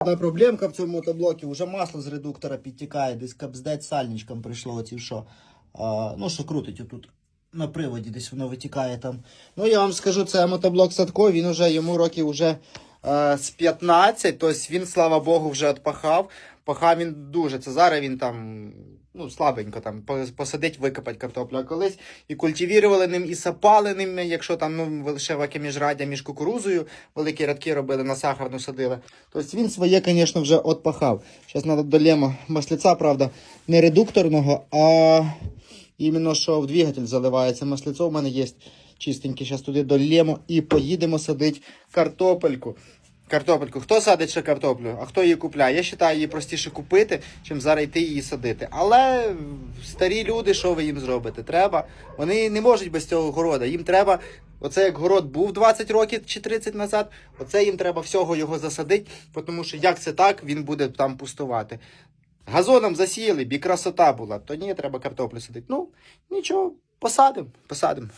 Одна проблемка в цьому мотоблокі, вже масло з редуктора підтікає, десь капздець сальничком прийшло, оці що. А, ну, що крутить отут на приводі, десь воно витікає там. Ну, я вам скажу, це мотоблок Садко, він уже йому років вже з 15, тобто він, слава Богу, вже отпахав. Пахав він дуже. Це зараз він там. Ну, слабенько там посадить, викопать картоплю. А колись і культивірували ним, і сапали ним, якщо там ну, лише ваки міжраддя між кукурузою, великі рядки робили, на сахарну садили. Тобто він своє, звісно, вже отпахав. Зараз треба долємо масліця, правда, не редукторного, а іменно що в двигатель заливається. Масліцо в мене є чистеньке. Зараз туди долємо і поїдемо садити картопельку. Картопельку. Хто садить ще картоплю, а хто її купляє? Я вважаю, її простіше купити, чим зараз йти її садити. Але старі люди, що ви їм зробите? Треба. Вони не можуть без цього города. Їм треба, оце як город був 20 років чи 30 назад, оце їм треба всього його засадити, тому що як це так, він буде там пустувати. Газоном засіяли, бі красота була, то ні, треба картоплю садити. Ну, нічого, посадимо, посадимо.